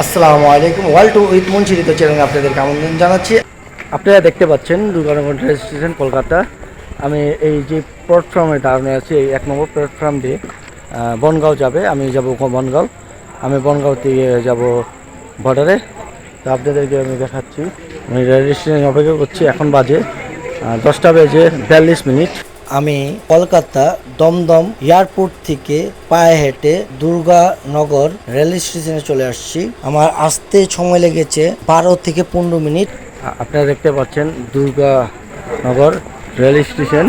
আসসালামু আলাইকুম। World with মনসিরিত চ্যানেলে আপনাদেরকে আমন্ত্রণ জানাচ্ছি। আপনারা দেখতে পাচ্ছেন দুর্গানগর স্টেশন, কলকাতা। আমি এই যে প্ল্যাটফর্মে দাঁড়ানো আছি, এই এক নম্বর প্ল্যাটফর্ম দিয়ে বনগাঁও যাবে। আমি যাব বনগাঁও। আমি বনগাঁও থেকে যাব বর্ডারে। তো আপনাদেরকে আমি দেখাচ্ছি। আমি রেল অপেক্ষা করছি। এখন বাজে দশটা বেজে বিয়াল্লিশ মিনিট। আমি কলকাতা দমদম এয়ারপোর্ট থেকে পায়ে হেঁটে দুর্গানগর রেল স্টেশনে চলে আসছি। আমার আসতে সময় লেগেছে বারো থেকে পনেরো মিনিট। আপনারা দেখতে পাচ্ছেন দুর্গানগর রেল স্টেশন।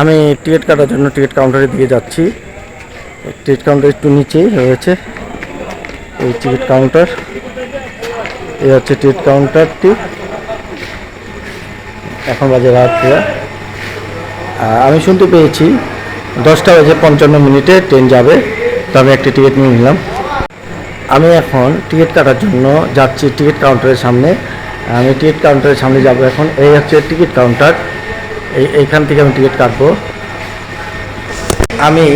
আমি টিকিট কাটার জন্য টিকিট কাউন্টারের দিকে যাচ্ছি। টিকিট কাউন্টার একটু নিচেই রয়েছে। এই টিকিট কাউন্টার। এই হচ্ছে টিকিট কাউন্টারটি। এখন বাজে রাত প্রায়। আহ, আমি শুনতে পেয়েছি। দশটা বাজে পঞ্চান্ন মিনিটে ট্রেন যাবে। তো আমি একটি টিকিট নিয়ে নিলাম। আমি এখন টিকিট কাটার জন্য যাচ্ছি টিকিট কাউন্টারের সামনে। আমি টিকিট কাউন্টারের সামনে যাব এখন। এই হচ্ছে টিকিট কাউন্টার। এই, এইখান থেকে আমি টিকিট কাটবো। আমি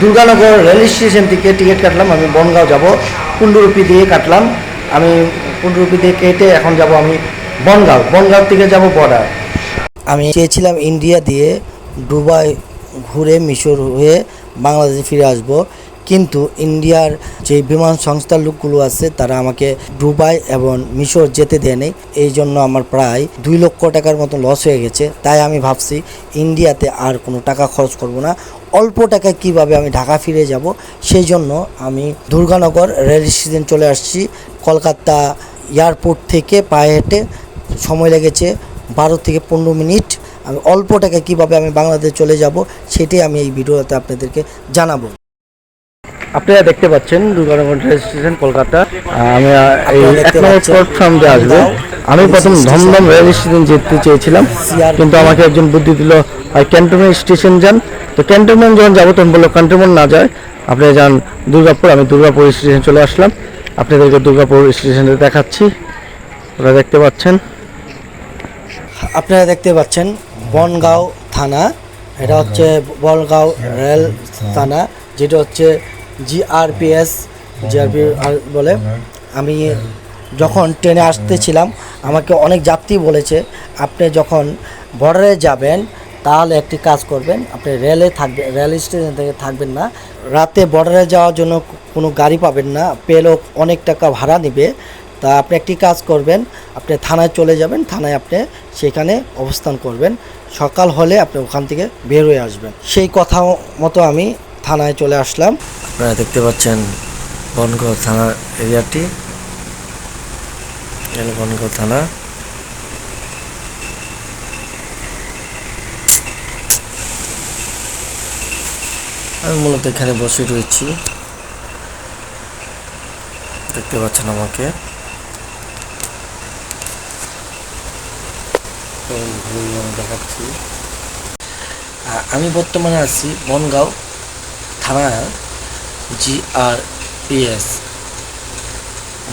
দুর্গানগর রেল স্টেশন থেকে টিকিট কাটলাম। আমি বনগাঁও যাব। কুণ্ডুরুপি দিয়ে কাটলাম। আমি কুণ্ডুরুপি দিয়ে কেটে এখন যাব আমি বনগাঁও। বনগাঁও থেকে যাব বর্ডার। আমি চেয়েছিলাম ইন্ডিয়া দিয়ে দুবাই ঘুরে মিশর হয়ে বাংলাদেশে ফিরে আসব, কিন্তু ইন্ডিয়ার যে বিমান সংস্থার লোকগুলো আছে, তারা আমাকে দুবাই এবং মিশর যেতে দেয়নি এই জন্য আমার প্রায় দুই লক্ষ টাকার মতো লস হয়ে গেছে। তাই আমি ভাবছি ইন্ডিয়াতে আর কোনো টাকা খরচ করব না। অল্প টাকায় কীভাবে আমি ঢাকা ফিরে যাব সেই জন্য আমি দুর্গানগর রেল স্টেশন চলে আসছি। কলকাতা এয়ারপোর্ট থেকে পায়ে হেঁটে সময় লেগেছে বারো থেকে পনেরো মিনিট আমি অল্প টাকা কীভাবে আমি বাংলাদেশ চলে যাব সেটাই আমি এই ভিডিওতে আপনাদেরকে জানাব। আপনারা দেখতে পাচ্ছেন দুর্গানগর রেল স্টেশন কলকাতা। আমি প্ল্যাটফর্ম দিয়ে আসবে। আমি প্রথম ধমধম রেল স্টেশন যেতে চেয়েছিলাম কিন্তু আমাকে একজন বুদ্ধি দিল ক্যান্টনমেন্ট স্টেশন যান। তো ক্যান্টনমেন্ট যখন যাব তখন বলল ক্যান্টনমেন্ট না যায়। আপনি যান দুর্গাপুর আমি দুর্গাপুর স্টেশন চলে আসলাম। আপনাদেরকে দুর্গাপুর স্টেশনে দেখাচ্ছি। ওরা দেখতে পাচ্ছেন। আপনারা দেখতে পাচ্ছেন বনগাঁও থানা। এটা হচ্ছে বনগাঁও রেল থানা, যেটা হচ্ছে জিআরপিএস, জিআরপি বলে। আমি যখন ট্রেনে আসতেছিলাম, আমাকে অনেক যাত্রী বলেছে, আপনি যখন বর্ডারে যাবেন, তাহলে একটি কাজ করবেন, আপনি রেলে থাকবেন রেল স্টেশন থেকে থাকবেন না। রাতে বর্ডারে যাওয়ার জন্য কোনো গাড়ি পাবেন না পেলেও অনেক টাকা ভাড়া নেবে। তা আপনি একটি কাজ করবেন, আপনি থানায় চলে যাবেন, থানায় আপনি সেখানে অবস্থান করবেন। সকাল হলে আপনি ওখান থেকে বের হয়ে আসবেন। সেই কথা মতো আমি থানায় চলে আসলাম। আপনারা দেখতে পাচ্ছেন বনগাঁও থানার এরিয়াটি। বনগাঁও থানা। আমি মূলত এখানে বসে রয়েছি। দেখতে পাচ্ছেন আমাকে। ঘুরিয়ে আমি দেখাচ্ছি। আমি বর্তমানে আছি বনগাঁও থানার জিআরপিএস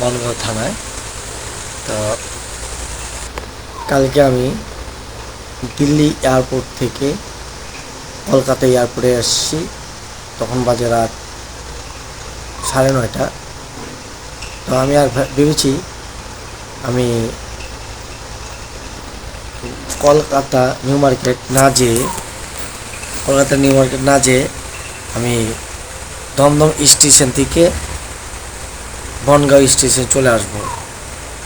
বনগাঁও থানায়। তো কালকে আমি দিল্লি এয়ারপোর্ট থেকে কলকাতা এয়ারপোর্টে এসেছি। তখন বাজে রাত সাড়ে নয়টা। তো আমি আর ভেবেছি আমি কলকাতা নিউ মার্কেট না যেয়ে, কলকাতা নিউ মার্কেট না যেয়ে আমি দমদম স্টেশন থেকে বনগাঁও স্টেশন চলে আসব।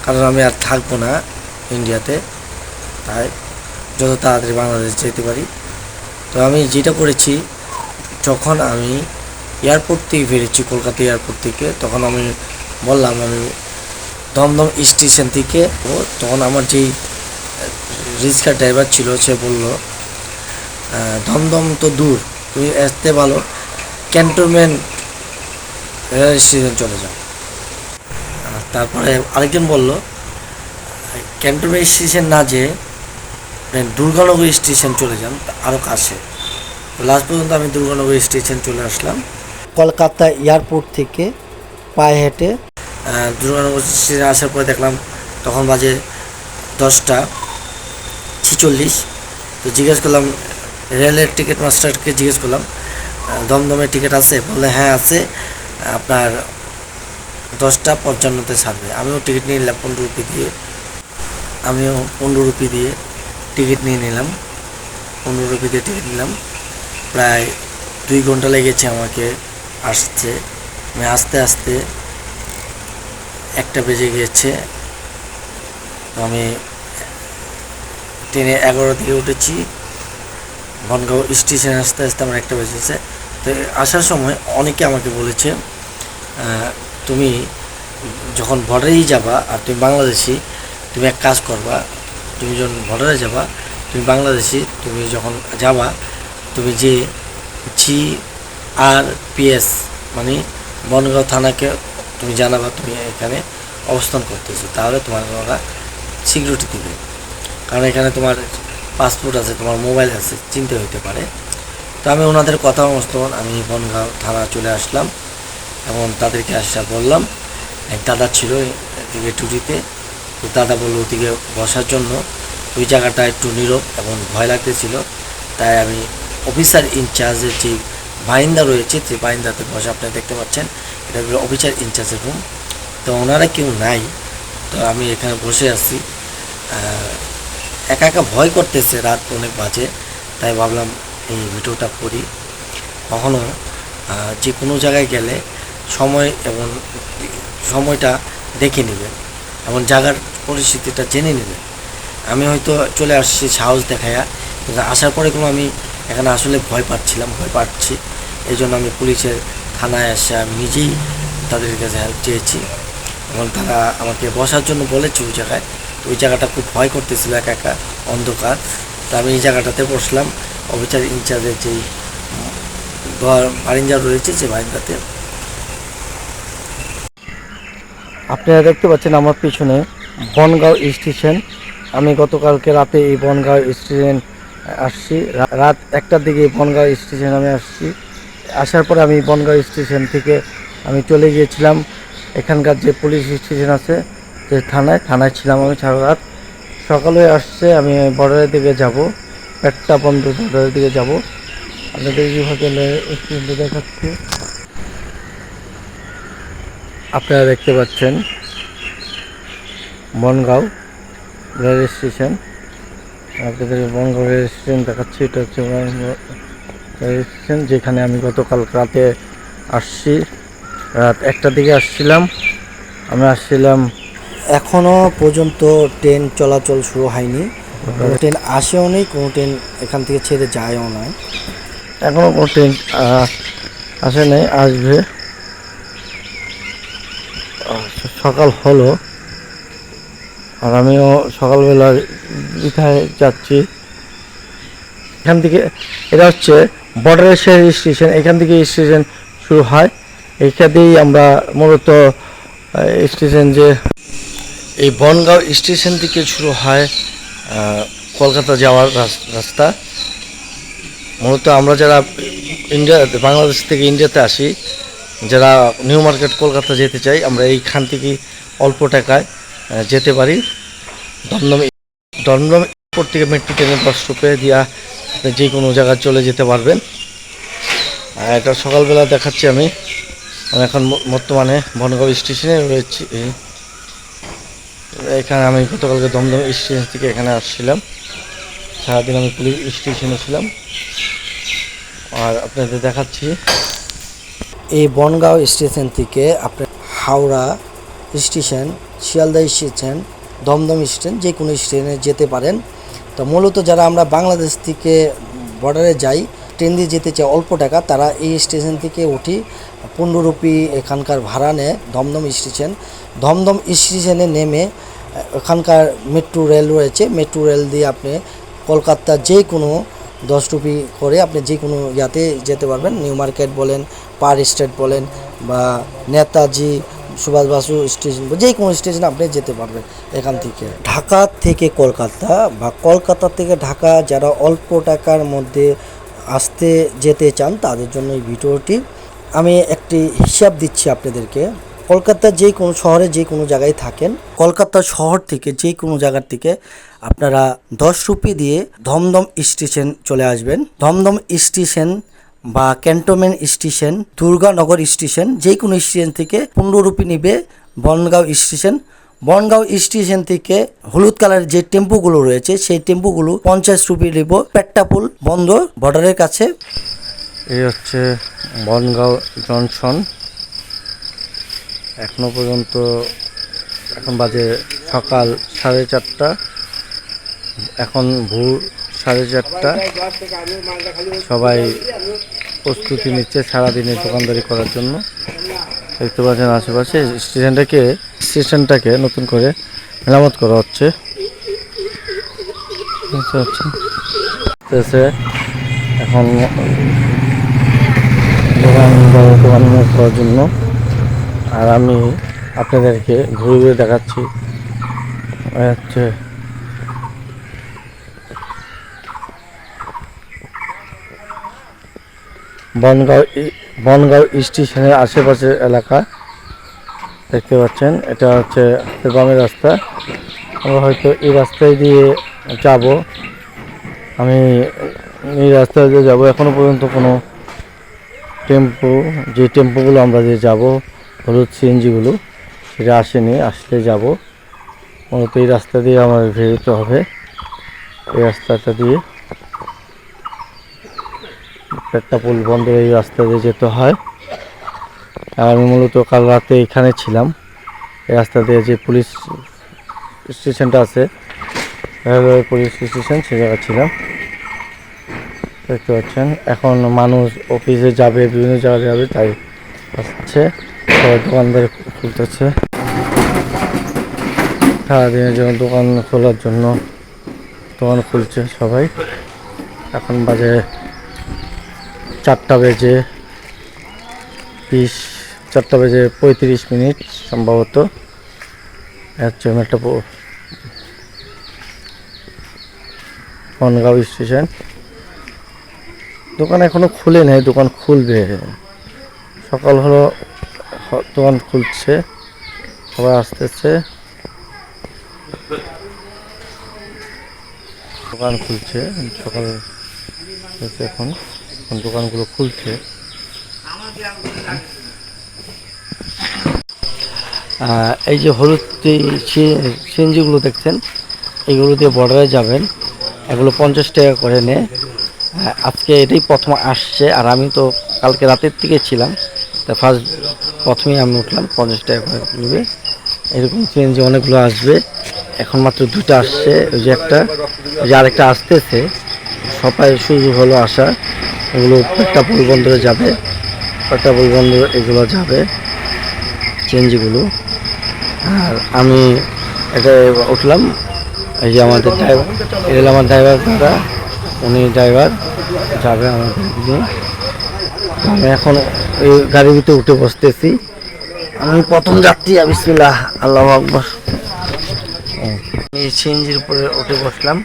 কারণ আমি আর থাকব না ইন্ডিয়াতে, তাই যত তাড়াতাড়ি বাংলাদেশ যেতে পারি। তো আমি যেটা করেছি, যখন আমি এয়ারপোর্ট থেকে ফিরেছি কলকাতা এয়ারপোর্ট থেকে, তখন আমি বললাম আমি দমদম স্টেশন থেকে ও, তখন আমার যেই রিক্সা ড্রাইভার ছিল সে বলল দমদম তো দূর তুমি আসতে ভালো ক্যান্টনমেন্ট রেল স্টেশন চলে যাও। তারপরে আরেকজন বলল ক্যান্টনমেন্ট স্টেশন না যেয়ে দুর্গানগর স্টেশন চলে যান আরও কাছে। লাস্ট পর্যন্ত আমি দুর্গানগর স্টেশন চলে আসলাম। কলকাতা এয়ারপোর্ট থেকে পায়ে হেঁটে দুর্গানগর স্টেশনে আসার পরে দেখলাম তখন বাজে দশটা। ছিচল্লিশ। তো জিজ্ঞেস করলাম, রেলের টিকিট মাস্টারকে জিজ্ঞেস করলাম দমদমের টিকিট আছে? বলে হ্যাঁ আছে। আপনার দশটা পঞ্চান্নতে ছাড়বে। আমিও টিকিট নিয়ে নিলাম পনেরো রুপি দিয়ে। আমিও পনেরো রুপি দিয়ে টিকিট নিয়ে নিলাম। পনেরো রুপি দিয়ে টিকিট নিলাম। প্রায় দুই ঘণ্টা লেগেছে আমাকে আসছে আমি আস্তে আস্তে একটা বেজে গিয়েছে। আমি ট্রেনে এগারো থেকে উঠেছি। বনগাঁও স্টেশনে আসতে আসতে আমার একটা বেজেছে। তো আসার সময় অনেকে আমাকে বলেছে তুমি যখন বর্ডারেই যাবা আর তুমি বাংলাদেশি, তুমি এক কাজ করবা, তুমি যখন বর্ডারে যাবা, তুমি বাংলাদেশি, তুমি যখন যাবা, তুমি যে জি আর পিএস মানে বনগাঁও থানাকে তুমি জানাবা, তুমি এখানে অবস্থান করতেছো। তাহলে তোমার ওরা সিকিউরিটি দিবে। কারণ এখানে তোমার পাসপোর্ট আছে, তোমার মোবাইল আছে, চিনতে হইতে পারে। তো আমি ওনাদের কথা মতন আমি বনগাঁও থানা চলে আসলাম এবং তাদেরকে আসা বললাম। এক দাদা ছিল এদিকে টুটিতে তো দাদা বলল ওদিকে বসার জন্য। ওই জায়গাটা একটু নীরব এবং ভয় লাগতেছিল। তাই আমি অফিসার ইনচার্জের যে বাইন্দা রয়েছে, যে বাইন্দাতে বসে আপনি দেখতে পাচ্ছেন, এটা অফিসার ইনচার্জের রুম তো ওনারা কেউ নাই, তো আমি এখানে বসে আছি। একা একা ভয় করতেছে রাত অনেক বাজে তাই ভাবলাম এই ভিডিওটা করি। কখনো আহ, যে কোনো জায়গায় গেলে সময় এবং সময়টা দেখে নেবেন এবং জায়গার পরিস্থিতিটা জেনে নেবেন আমি হয়তো চলে আসছি সাহস দেখায়া কিন্তু আসার পরে কোনো আমি এখানে আসলে ভয় পাচ্ছিলাম ভয় পাচ্ছি। এই জন্য আমি পুলিশের থানায় এসে আমি নিজেই তাদের কাছে হেল্প চেয়েছি এবং তারা আমাকে বসার জন্য বলেছে ওই জায়গায়। ওই জায়গাটা খুব ভয় করতেছিল একা একা, অন্ধকার। তো আমি এই জায়গাটাতে বসলাম। অফিসার ইনচার্জের যেই বারিঞ্জা রয়েছে যে বারিঞ্জাতে আপনারা দেখতে পাচ্ছেন আমার পিছনে বনগাঁও স্টেশন। আমি গতকালকে রাতে এই বনগাঁও স্টেশন আসছি। রাত একটার দিকে বনগাঁও স্টেশন আমি আসছি। আসার পরে আমি বনগাঁও স্টেশন থেকে আমি চলে গিয়েছিলাম। এখানকার যে পুলিশ স্টেশন আছে যে থানায় থানায় ছিলাম আমি সারা রাত। সকালে আসছে, আমি বর্ডারের দিকে যাব। একটা বন্ধ বর্ডারের দিকে যাব। আপনাদের যেভাবে স্টেশনটা দেখাচ্ছি। আপনারা দেখতে পাচ্ছেন বনগাঁও রেল স্টেশন। আপনাদের বনগাঁও রেল স্টেশন দেখাচ্ছি। এটা হচ্ছে রেল স্টেশন, যেখানে আমি গতকাল রাতে আসছি। রাত একটার দিকে আসছিলাম। আমি আসছিলাম এখনও পর্যন্ত ট্রেন চলাচল শুরু হয়নি। ট্রেন আসেও নেই কোনো ট্রেন এখান থেকে ছেড়ে যায়ও না এখনও কোনো ট্রেন আসে নাই আসবে। সকাল হলো। আর আমিও সকালবেলা কোথায় যাচ্ছি। এখান থেকে এটা হচ্ছে বর্ডারের শেষ স্টেশন এখান থেকে স্টেশন শুরু হয়। এইখানেই আমরা মূলত স্টেশন যে এই বনগাঁও স্টেশন থেকে শুরু হয় কলকাতা যাওয়ার রাস- রাস্তা। মূলত আমরা যারা ইন্ডিয়া, বাংলাদেশ থেকে ইন্ডিয়াতে আসি, যারা নিউ মার্কেট কলকাতা যেতে চাই, আমরা এইখান থেকে অল্প টাকায় যেতে পারি। দমদম দমদম এয়ারপোর্ট থেকে মেট্রো ট্রেনের বাস স্টপে দিয়া যে কোনো জায়গায় চলে যেতে পারবেন। এটা সকালবেলা দেখাচ্ছি আমি। এখন বর্তমানে বনগাঁও স্টেশনে রয়েছি। এখানে আমি গতকালকে দমদম স্টেশন থেকে এখানে আসছিলাম। সারাদিন আমি পুলিশ স্টেশনে ছিলাম। আর আপনাদের দেখাচ্ছি। এই বনগাঁও স্টেশন থেকে আপনার Howrah station, Sealdah station, Dumdum station, যে কোনো স্টেশনে যেতে পারেন। তো মূলত যারা আমরা বাংলাদেশ থেকে বর্ডারে যাই, ট্রেন দিয়ে যেতে চাই অল্প টাকা, তারা এই স্টেশন থেকে উঠি। পনেরো রুপি এখানকার ভাড়া নেয় দমদম স্টেশন। দমদম স্টেশনে নেমে আহ, ওখানকার মেট্রো রেল রয়েছে। মেট্রো রেল দিয়ে আপনি কলকাতার যে কোনো দশ রুপি করে আপনি যে কোনো ইয়াতে যেতে পারবেন। নিউ মার্কেট বলেন পার স্টেট বলেন বা নেতাজি সুভাষ বাসু স্টেশন যে কোনো স্টেশনে আপনি যেতে পারবেন এখান থেকে। ঢাকা থেকে কলকাতা বা কলকাতা থেকে ঢাকা যারা অল্প টাকার মধ্যে আসতে যেতে চান তাদের জন্য এই ভিডিওটি আমি একটি হিসাব দিচ্ছি আপনাদেরকে। কলকাতার যে কোনো শহরে যে কোনো জায়গায় থাকেন কলকাতা শহর থেকে যে কোনো জায়গার থেকে আপনারা দশ রুপি দিয়ে দমদম স্টেশন চলে আসবেন। দমদম স্টেশন বা ক্যান্টনমেন্ট স্টেশন, দুর্গানগর স্টেশন, যে কোনো স্টেশন থেকে পনেরো রুপি নিবে বনগাঁও স্টেশন। বনগাঁও স্টেশন থেকে হলুদ কালারের যে টেম্পুগুলো রয়েছে, সেই টেম্পুগুলো পঞ্চাশ রুপি নেব। পেট্টাপুল বন্দর বর্ডারের কাছে। এই হচ্ছে বনগাঁও জংশন। এখনও পর্যন্ত এখন বাজে সকাল সাড়ে চারটা। এখন ভোর সাড়ে চারটা। সবাই প্রস্তুতি নিচ্ছে সারাদিনের দোকানদারি করার জন্য। দেখতে পাচ্ছেন আশেপাশে স্টেশনটাকে স্টেশনটাকে নতুন করে মেরামত করা হচ্ছে। এখন দোকান দোকান করার জন্য আর আমি আপনাদেরকে ঘুরে ঘুরে দেখাচ্ছি। বনগাঁও বনগাঁও স্টেশনের আশেপাশের এলাকা। দেখতে পাচ্ছেন, এটা হচ্ছে গ্রামের রাস্তা। আমরা হয়তো এই রাস্তায় দিয়ে যাব। আমি এই রাস্তায় দিয়ে যাব, এখনও পর্যন্ত কোনো টেম্পো, যে টেম্পোগুলো আমরা দিয়ে যাব হলুদ সিএনজিগুলো সেটা আসেনি, আসলে যাব। মূলত এই রাস্তা দিয়ে আমাদের বেরোতে হবে। এই রাস্তাটা দিয়ে একটা পুল বন্ধ এই রাস্তা দিয়ে যেতে হয়। আমি মূলত কাল রাতে এখানে ছিলাম। এই রাস্তা দিয়ে যে পুলিশ স্টেশনটা আছে পুলিশ স্টেশন, সে জায়গায় ছিলাম। দেখতে পাচ্ছেন, এখন মানুষ অফিসে যাবে, বিভিন্ন জায়গায় যাবে, তাই আসছে সবাই দোকানদার খুলতেছে। সারাদিনের জন্য দোকান খোলার জন্য দোকান খুলছে সবাই। এখন বাজে চারটা বেজে বিশ, চারটা বেজে পঁয়ত্রিশ মিনিট সম্ভবত। হচ্ছে একটা বনগাঁও স্টেশন। দোকান এখনও খুলে নেই, দোকান খুলবে। সকাল হলো দোকান খুলছে সবাই আসতেছে। দোকান খুলছে সকাল এখন দোকানগুলো খুলছে। এই যে হলুদ সিএনজিগুলো দেখছেন এগুলো দিয়ে বর্ডারে যাবেন। এগুলো পঞ্চাশ টাকা করে আহ, আজকে এটাই প্রথম আসছে আর আমি তো কালকে রাতের থেকে ছিলাম। তা ফার্স্ট প্রথমেই আমি উঠলাম, পঞ্চাশ টাকা করে নেবে। এরকম সিএনজি অনেকগুলো আসবে। এখন মাত্র দুটো আসছে। ওই যে একটা, ওই যে আরেকটা আসতেছে। সবাই সুযোগ হলো আসা এগুলো একটা পুল বন্দরে যাবে, একটা পুল বন্দরে এগুলো যাবে চেঞ্জগুলো আর আমি এটা উঠলাম। এই যে আমাদের ড্রাইভার এটা হলো আমার ড্রাইভার দাদা। উনি ড্রাইভার যাবে আমাদের আমি এখন এই গাড়ির ভিতরে উঠে বসতেছি। আমি প্রথম যাত্রী, বিসমিল্লাহ, আল্লাহ আকবর। আমি সিএনজির উপরে উঠে বসলাম।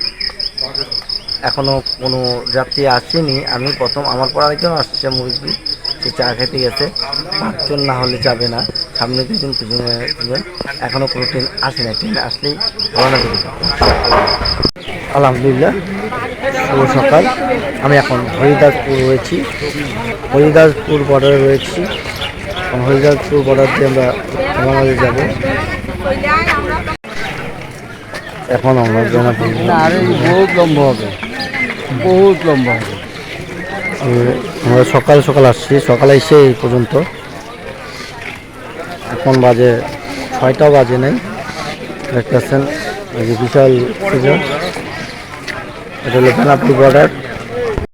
এখনও কোনো যাত্রী আসেনি। আমি প্রথম, আমার পর আরেকজন আসছে মুরগি সে চা খেতে গেছে। পাঁচজন না হলে যাবে না। সামনে দুজন দুজন এখনও কোনো ট্রেন আসে না ট্রেন আসলেই রওনা দেবে আলহামদুলিল্লাহ। শুভ সকাল। আমি এখন হরিদাসপুর রয়েছি। হরিদাসপুর বর্ডারে রয়েছি। হরিদাসপুর বর্ডার দিয়ে আমরা বাংলাদেশ যাব। এখন আমরা আরে বহুত লম্বা হবে। বহুত লম্বা হবে। আমরা সকাল সকাল আসছি। সকালে এসে এই পর্যন্ত। এখন বাজে ছয়টাও বাজে নেই। দেখতেছেন বিশাল সিজন এটা হলো বেনাপুর বর্ডার